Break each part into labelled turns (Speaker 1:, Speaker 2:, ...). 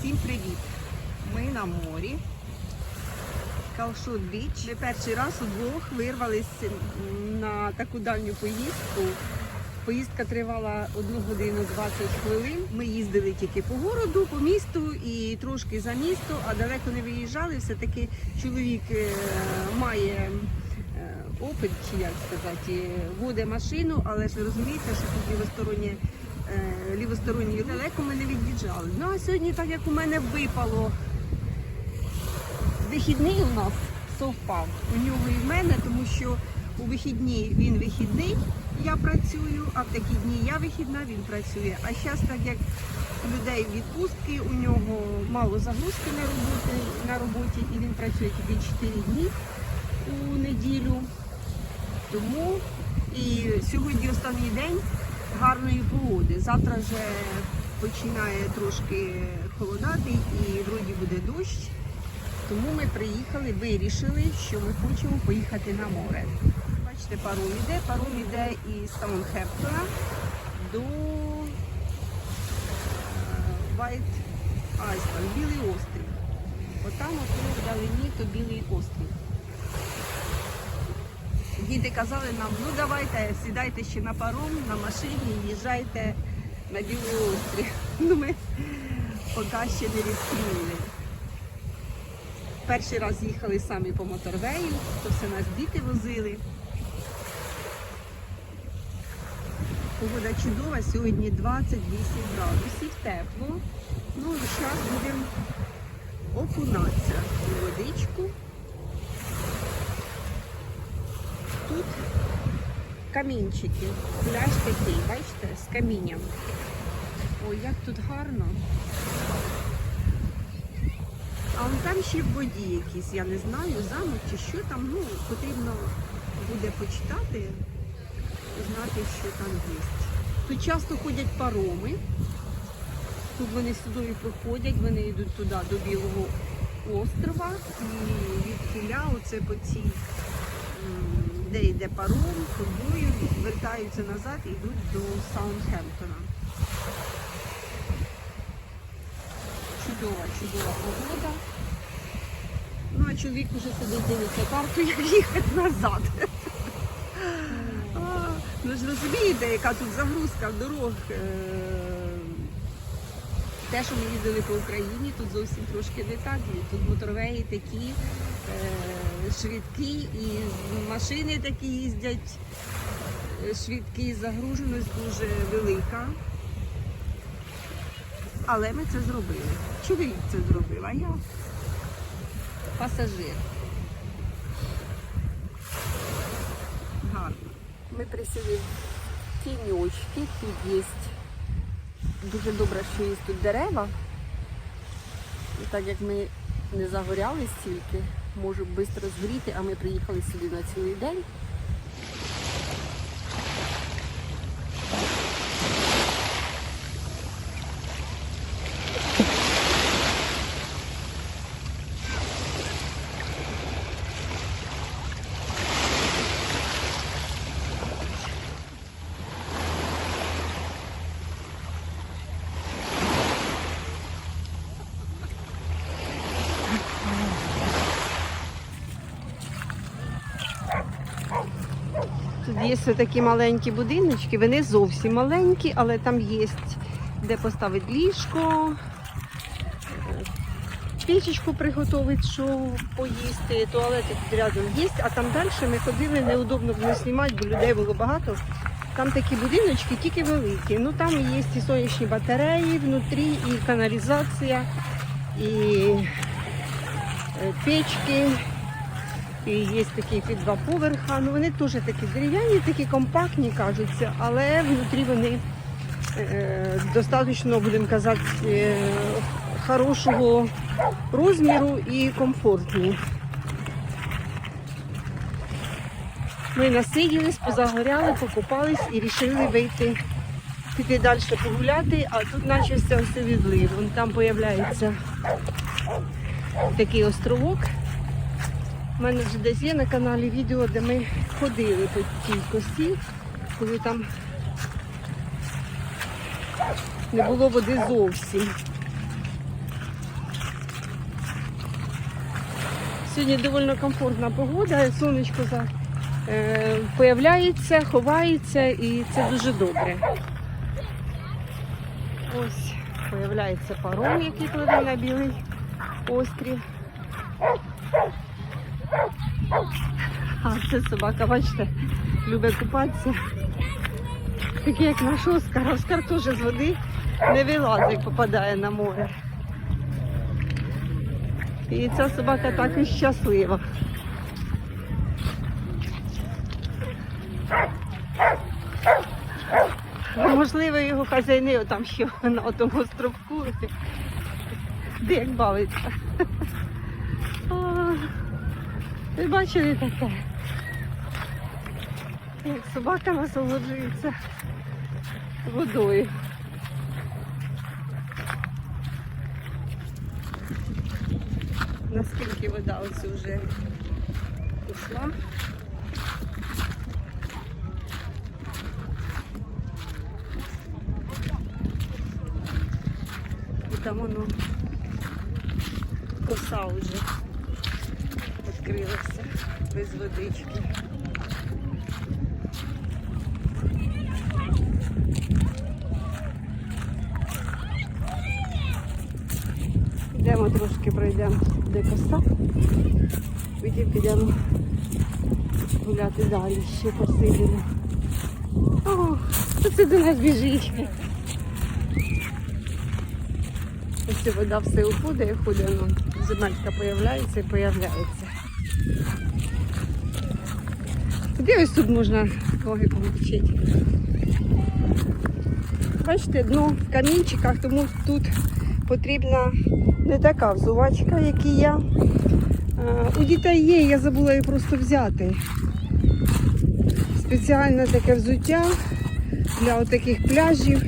Speaker 1: Всім привіт! Ми на морі. Калшут Біч. Ми перший раз удвох вирвалися на таку дальню поїздку. Поїздка тривала 1 годину 20 хвилин. Ми їздили тільки по городу, по місту і трошки за місто, а далеко не виїжджали. Все-таки чоловік е, має е, опит, чи як сказати, водить машину, але ж розумієте, що тут лівостороннє е, лівосторонній далеко ми не від'їжджали. Ну а сьогодні, так як у мене випало вихідний у нас совпав у нього і в мене, тому що у вихідні він вихідний, я працюю, а в такі дні я вихідна, він працює. А зараз, так як у людей відпустки, у нього мало загрузки на роботі, на роботі і він працює тільки 4 дні у неділю. Тому і сьогодні останній день гарної погоди. Завтра вже починає трошки холодати і вроді буде дощ. Тому ми приїхали, вирішили, що ми хочемо поїхати на море. Бачите, паром йде, паром йде із Саунхемптона до е, White Білий острів. Отам от вдалині то Білий острів. Діти казали нам, ну давайте сідайте ще на паром, на машині, їжджайте на Білий острів. Ну ми поки ще не відкрили. Перший раз їхали самі по моторвею, то все нас діти возили. Погода чудова, сьогодні 28 градусів, тепло. Ну і зараз будемо окунатися у водичку. Тут камінчики, пляж такий, бачите, з камінням. Ой, як тут гарно. А вон там ще в воді якісь, я не знаю, замок чи що там, ну, потрібно буде почитати, знати, що там є. Тут часто ходять пароми. Тут вони сюди проходять, вони йдуть туди, до Білого острова. І від кіля оце по цій, де йде паром, ходою, вертаються назад і йдуть до Саунхемптона. Чудова, чудова погода. Ну, а чоловік уже сидить дивиться карту, як їхати назад. Ну ж розумієте, яка тут загрузка в дорог. Е, Те, що ми їздили по Україні, тут зовсім трошки не так. Тут моторвеї такі е, швидкі і машини такі їздять швидкі, загруженість дуже велика. Але ми це зробили. Чоловік це зробив, а я пасажир. Гарно. Ми присіли в тіньочки, тут є дуже добре, що є тут дерева. І так як ми не загоряли стільки, можу швидко згоріти, а ми приїхали сюди на цілий день. Є такі маленькі будиночки, вони зовсім маленькі, але там є де поставити ліжко, пічечку приготувати, що поїсти, туалети тут рядом є, а там далі ми ходили, неудобно було знімати, бо людей було багато. Там такі будиночки, тільки великі. Ну там є і сонячні батареї внутрі, і каналізація, і е, печки. І є такі під два поверха. Ну вони теж такі дерев'яні, такі компактні кажуться, але внутрі вони е, достатньо, будемо казати, е, хорошого розміру і комфортні. Ми насиділись, позагоряли, покупались і вирішили вийти, піти далі погуляти, а тут почався все відлив. Там з'являється такий островок. У мене вже десь є на каналі відео, де ми ходили по цій кості, коли там не було води зовсім. Сьогодні доволі комфортна погода, сонечко за, е, появляється, ховається і це дуже добре. Ось появляється паром, який пливе на білий острів. А це собака, бачите, любить купатися. Такий як наш Оскар. Оскар теж з води не вилазить, попадає на море. І ця собака так і щаслива. Можливо, його хазяїни там ще на тому островку. Де як бавиться. Ви бачили таке? Як собака насолоджується водою. Наскільки вода ось вже пішла. І там воно коса вже без водички. Йдемо трошки пройдемо де коса. Потім підемо гуляти далі, ще посидимо. О, це до нас біжить? Ось вода все уходить, ходить, ну, земелька появляється і появляється. Де ось тут можна логіку вчити? Бачите, дно в камінчиках, тому тут потрібна не така взувачка, як і я. Е, У дітей є, я забула її просто взяти. Спеціальне таке взуття для таких пляжів.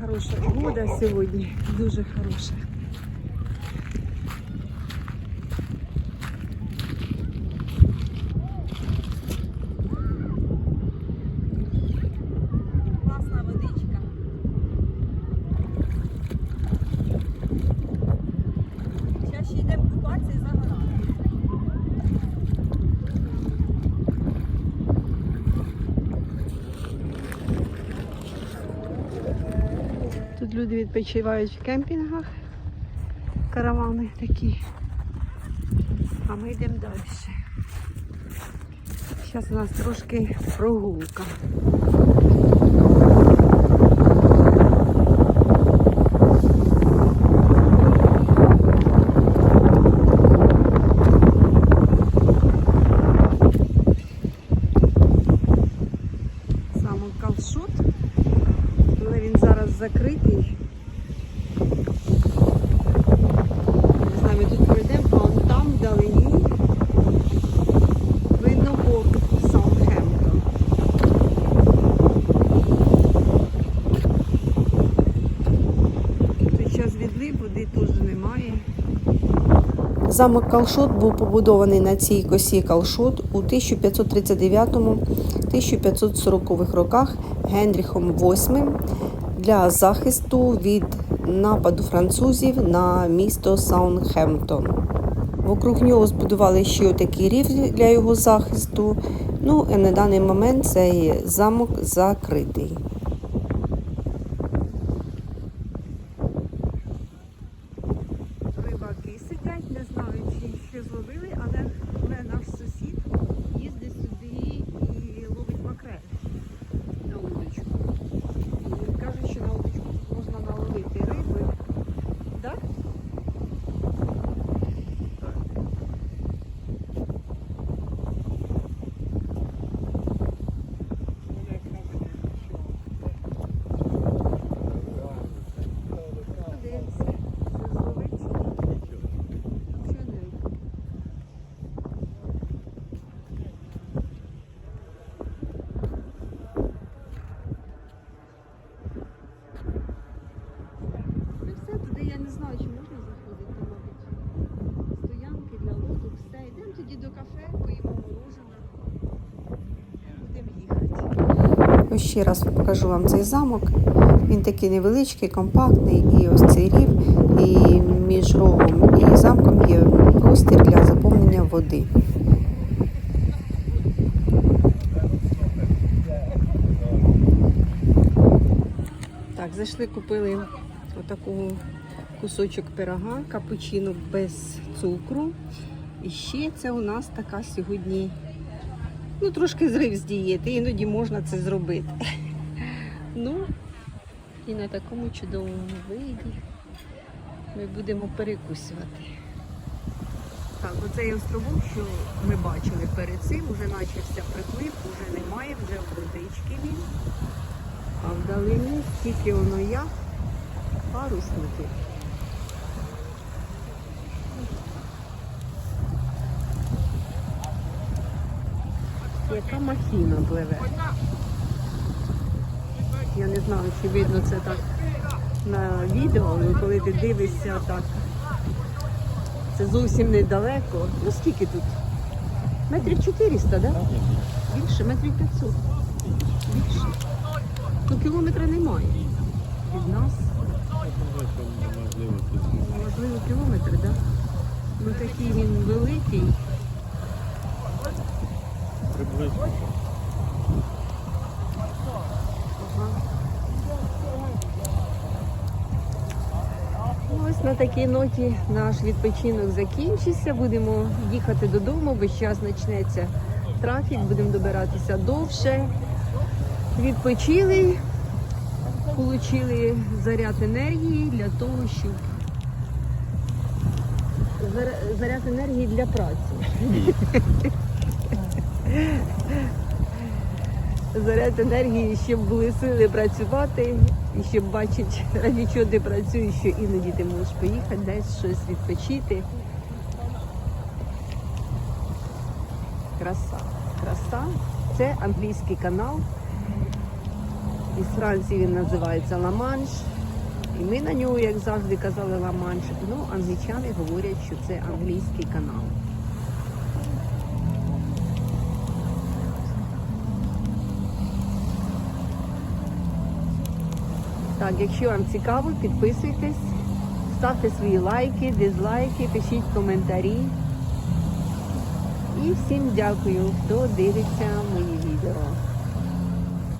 Speaker 1: Хороша погода сьогодні, дуже хороша. Класна водичка. Зараз ще йдемо купатися і загорати. Тут люди відпочивають в кемпінгах, каравани такі. А ми йдемо далі. Зараз у нас трошки прогулка. Саме калшот, але він зараз закритий. Не знаю, ми тут пройдемо, а он там вдалині видно гору Саутгемптон. Тут час відлив, води теж немає.
Speaker 2: Замок Калшот був побудований на цій косі Калшот у 1539-1540 роках Генріхом VIII для захисту від нападу французів на місто Саунхемптон. Вокруг нього збудували ще такий рів для його захисту. Ну, і на даний момент цей замок закритий.
Speaker 1: Рибаки сидять, не знаю, чи ще зловили, але, але наш сусід їздить сюди і ловить макрель на удочку. І він каже, що на удочку можна наловити риби. Так?
Speaker 2: Ще раз покажу вам цей замок. Він такий невеличкий, компактний, і ось цей рів, і між ровом і замком є простір для заповнення води.
Speaker 1: Так, зайшли, купили отаку кусочок пирога, капучино без цукру. І ще це у нас така сьогодні, ну, трошки зрив з дієти, іноді можна це зробити. Ну, і на такому чудовому виді ми будемо перекусувати. Так, оцей островок, що ми бачили перед цим, вже начався приплив, вже немає, вже водички він. А вдалині тільки воно я, парусники. Яка махіна пливе. Я не знаю, чи видно це так на відео, але коли ти дивишся так, це зовсім недалеко. Ну скільки тут? Метрів 400, так? Да? Більше, метрів 500. Більше. Ну кілометра немає. Від нас. Можливо, кілометр, так? Да? Ну такий він великий. Ага. Ну, Ось на такій ноті наш відпочинок закінчиться. Будемо їхати додому, весь час почнеться трафік, будемо добиратися довше. Відпочили, отримали заряд енергії для того, щоб заряд енергії для праці. Заряд енергії, щоб були сили працювати і щоб бачити, раді чого ти працюєш, що іноді ти можеш поїхати, десь щось відпочити. Краса. Краса. Це англійський канал. Із Франції він називається Ла-Манш. І ми на нього, як завжди, казали Ла-Манш. Ну, англічани говорять, що це англійський канал. Так, якщо вам цікаво, підписуйтесь, ставте свої лайки, дизлайки, пишіть коментарі. І всім дякую, хто дивиться мої відео.